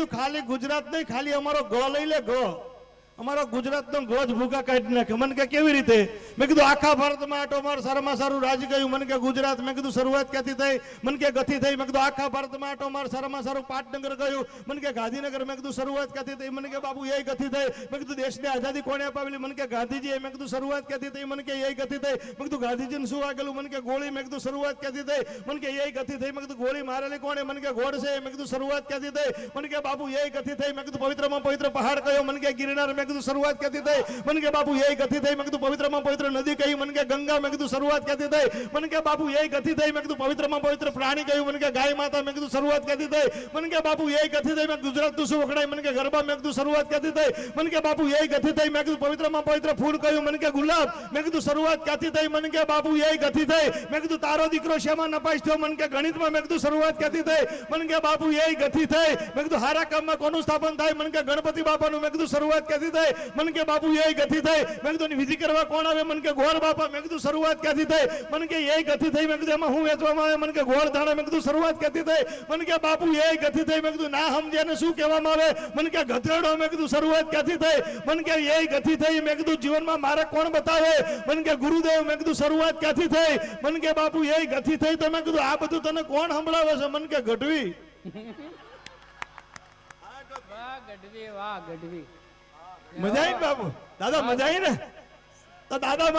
ତୁ ଖାଲି ଗୁଜୁରାଟ ନାହିଁ ଖାଲି ଆମର ଗଳ ଲଇଲେ ଗଳ અમારા ગુજરાતનો ગોજ ભૂકા કાઢી નાખે મને કે કેવી રીતે મેં કીધું આખા ભારતમાં આટો માર સારામાં સારું રાજ ગયું મને કે ગુજરાત મેં કીધું શરૂઆત ક્યાંથી થઈ મને કે ગતિ થઈ મેં કીધું આખા ભારતમાં આટો માર સારામાં સારું પાટનગર ગયું મને કે ગાંધીનગર મેં કીધું શરૂઆત ક્યાંથી થઈ મને કે બાબુ એ ગતિ થઈ મેં કીધું દેશને આઝાદી કોણે અપાવેલી મને કે ગાંધીજી મેં કીધું શરૂઆત ક્યાંથી થઈ મને કે એ ગતિ થઈ મેં કીધું ગાંધીજીને શું આગેલું મને કે ગોળી મેં કીધું શરૂઆત ક્યાંથી થઈ મને કે એ ગતિ થઈ મેં કીધું ગોળી મારેલી કોણે મને કે ગોળ છે મેં કીધું શરૂઆત ક્યાંથી થઈ મને કે બાબુ એ ગતિ થઈ મેં કીધું પવિત્રમાં પવિત્ર પહાડ કયો મને કે ગિરનાર મેં નું શરૂઆત કેતી થાય મને કે બાપુ એય ગતિ થાય મે કીધું પવિત્રમાં પવિત્ર નદી કહી મને કે ગંગા મે કીધું શરૂઆત કેતી થાય મને કે બાપુ એય ગતિ થાય મે કીધું પવિત્રમાં પવિત્ર પ્રાણી કયું મને કે ગાય માતા મે કીધું શરૂઆત કેતી થાય મને કે બાપુ એય ગતિ થાય મે ગુજરાત નું શું ઓળખાય મને કે ગરબા મે કીધું શરૂઆત કેતી થાય મને કે બાપુ એય ગતિ થાય મે કીધું પવિત્રમાં પવિત્ર ફૂલ કયું મને કે ગુલાબ મે કીધું શરૂઆત કેતી થાય મને કે બાપુ એય ગતિ થાય મે કીધું તારો દીકરો શેમાં નપાશતો મને કે ગણિતમાં મે કીધું શરૂઆત કેતી થાય મને કે બાપુ એય ગતિ થાય મે કીધું હારા કામમાં કોનું સ્થાપન થાય મને કે ગણપતિ બાપાનું મે કીધું શરૂઆત કેતી मन के बाबू यही गति થઈ મેં કીધું નિવિધી કરવા કોણ આવે મન કે ગોર બાપા મેં કીધું શરૂઆત ક્યાંથી થઈ મન કે યહી ગતિ થઈ મેં કીધું આમાં હું વેચવામાં આવે મન કે ગોળ દાણા મેં કીધું શરૂઆત ક્યાંથી થઈ મન કે બાપુ યહી ગતિ થઈ મેં કીધું ના સમજ્યા ને શું કહેવામાં આવે મન કે ગધેડો મેં કીધું શરૂઆત ક્યાંથી થઈ મન કે યહી ગતિ થઈ મેં કીધું જીવનમાં મારે કોણ બતાવે મન કે ગુરુદેવ મેં કીધું શરૂઆત ક્યાંથી થઈ મન કે બાપુ યહી ગતિ થઈ તો મેં કીધું આ બધું તને કોણ સંભળાવે છે મન કે ગઢવી આ તો વા ગઢવી વા ગઢવી મજા આવી ને બાપુ દાદા મજા આવી ને તો દાદા માટે